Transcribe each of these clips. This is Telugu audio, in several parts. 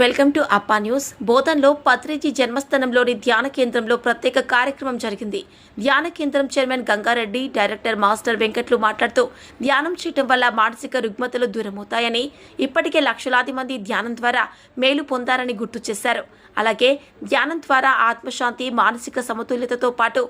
Welcome to Appa news. బోధన్లో Patriji జన్మస్థానంలోని ధ్యాన కేంద్రంలో ప్రత్యేక కార్యక్రమం జరిగింది. ధ్యాన కేంద్రం chairman Gangareddy director master Venkatlu మాట్లాడుతూ ధ్యానం చేయటం వల్ల మానసిక రుగ్మతలు దూరమవుతాయని ఇప్పటికే లక్షలాది మంది ధ్యానం ద్వారా మేలు పొందారని గుర్తు చేశారు. అలాగే ధ్యానం ద్వారా ఆత్మశాంతి మానసిక సమతుల్యతతో పాటు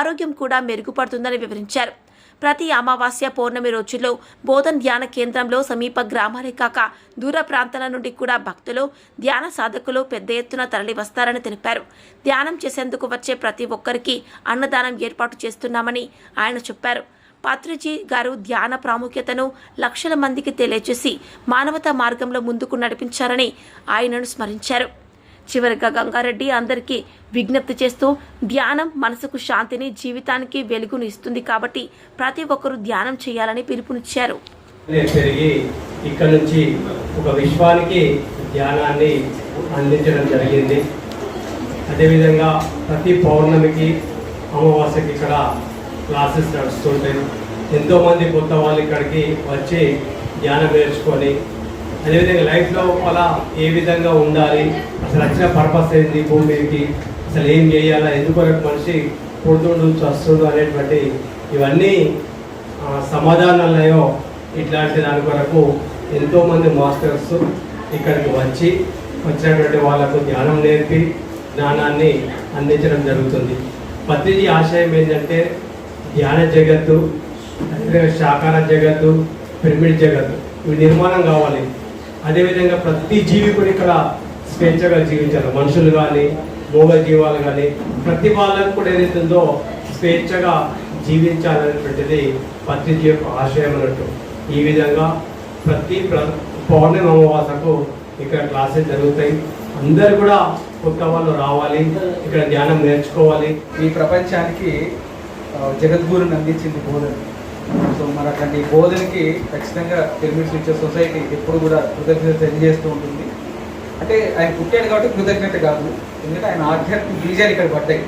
ఆరోగ్యం కూడా మెరుగుపడుతుందని వివరించారు. ప్రతి అమావాస్య పౌర్ణమి రోజుల్లో బోధన్ ధ్యాన కేంద్రంలో సమీప గ్రామాలే కాక దూర ప్రాంతాల నుండి కూడా భక్తులు ధ్యాన సాధకులు పెద్ద ఎత్తున తరలి వస్తారని తెలిపారు. ధ్యానం చేసేందుకు వచ్చే ప్రతి ఒక్కరికి అన్నదానం ఏర్పాటు చేస్తున్నామని ఆయన చెప్పారు. పాత్రిజీ గారు ధ్యాన ప్రాముఖ్యతను లక్షల మందికి తెలియజేసి మానవతా మార్గంలో ముందుకు నడిపించారని ఆయనను స్మరించారు. చివరిగా గంగారెడ్డి అందరికీ విజ్ఞప్తి చేస్తూ ధ్యానం మనసుకు శాంతిని జీవితానికి వెలుగును ఇస్తుంది కాబట్టి ప్రతి ఒక్కరూ ధ్యానం చేయాలని పిలుపునిచ్చారు. పెరిగి ఇక్కడ నుంచి ఒక విశ్వానికి ధ్యానాన్ని అందించడం జరిగింది. అదేవిధంగా ప్రతి పౌర్ణమికి అమావాస్యకి ఇక్కడ క్లాసెస్ నడుస్తుంటాయి. ఎంతోమంది కొత్త వాళ్ళు ఇక్కడికి వచ్చి ధ్యానం నేర్చుకొని అదేవిధంగా లైఫ్లో అలా ఏ విధంగా ఉండాలి? అసలు వచ్చిన పర్పస్ ఏంటి? భూమి మీదకి అసలు ఏం చేయాలా? ఎందుకొరకు మనిషి పుడుతుండు చస్తుడు అనేటువంటి ఇవన్నీ సమాధానాలయో ఇట్లాంటి దాని కొరకు ఎంతోమంది మాస్టర్స్ ఇక్కడికి వచ్చి వచ్చినటువంటి వాళ్ళకు ధ్యానం నేర్పి జ్ఞానాన్ని అందించడం జరుగుతుంది. పత్రిజీ ఆశయం ఏంటంటే ధ్యాన జగత్తు అదేవిధంగా శాకార జగత్తు పిరమిడ్ జగత్తు ఇవి నిర్మాణం కావాలి. అదేవిధంగా ప్రతి జీవి కూడా ఇక్కడ స్వేచ్ఛగా జీవించాలి. మనుషులు కానీ మూగ జీవాలు కానీ ప్రతి వాళ్ళకు కూడా ఏదైతుందో స్వేచ్ఛగా జీవించాలనేటువంటిది పత్రిజీ యొక్క ఆశయం అన్నట్టు. ఈ విధంగా ప్రతి ప్ర- పౌర్ణమి అమావాసకు ఇక్కడ క్లాసెస్ జరుగుతాయి. అందరు కూడా కొత్త వాళ్ళు రావాలి ఇక్కడ ధ్యానం నేర్చుకోవాలి. ఈ ప్రపంచానికి జగద్గురుని అందించింది బోధన. మరి అట్లాంటి బోధనకి ఖచ్చితంగా పిరమిడ్ ఇచ్చే సొసైటీ ఎప్పుడు కూడా కృతజ్ఞత తెలియజేస్తూ ఉంటుంది. అంటే ఆయన పుట్టాడు కాబట్టి కృతజ్ఞత కాదు. ఎందుకంటే ఆయన ఆధ్యాత్మిక బీజాలు ఇక్కడ పడ్డాయి.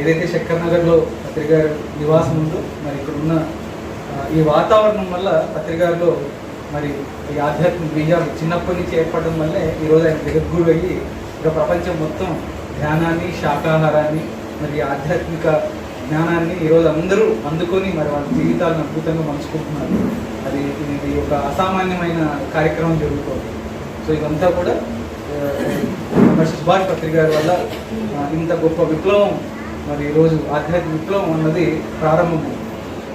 ఏదైతే శంకర్ నగర్లో పత్రికారు నివాసం ఉందో మరి ఇక్కడ ఉన్న ఈ వాతావరణం వల్ల పత్రికారులో మరి ఈ ఆధ్యాత్మిక బీజాలు చిన్నప్పటి నుంచి ఏర్పడడం వల్లే ఈరోజు ఆయన జగద్గురు అయ్యి ఇక ప్రపంచం మొత్తం ధ్యానాన్ని శాకాహారాన్ని మరి ఆధ్యాత్మిక జ్ఞానాన్ని ఈరోజు అందరూ అందుకొని మరి వాళ్ళ జీవితాలను అద్భుతంగా మలుచుకుంటున్నారు అది ఇది ఒక అసామాన్యమైన కార్యక్రమం జరుగుతుంది. సో ఇదంతా కూడా సుభాష్ పత్రిక గారి వల్ల ఇంత గొప్ప విప్లవం మరి ఈరోజు ఆధ్యాత్మిక విప్లవం అన్నది ప్రారంభమైంది.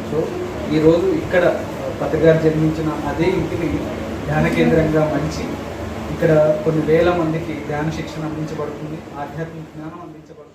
సో ఈరోజు ఇక్కడ పత్రికారు జన్మించిన అదే ఇంటిని ధ్యాన కేంద్రంగా మంచి ఇక్కడ కొన్ని వేల మందికి ధ్యాన శిక్షణ అందించబడుతుంది ఆధ్యాత్మిక జ్ఞానం అందించబడుతుంది.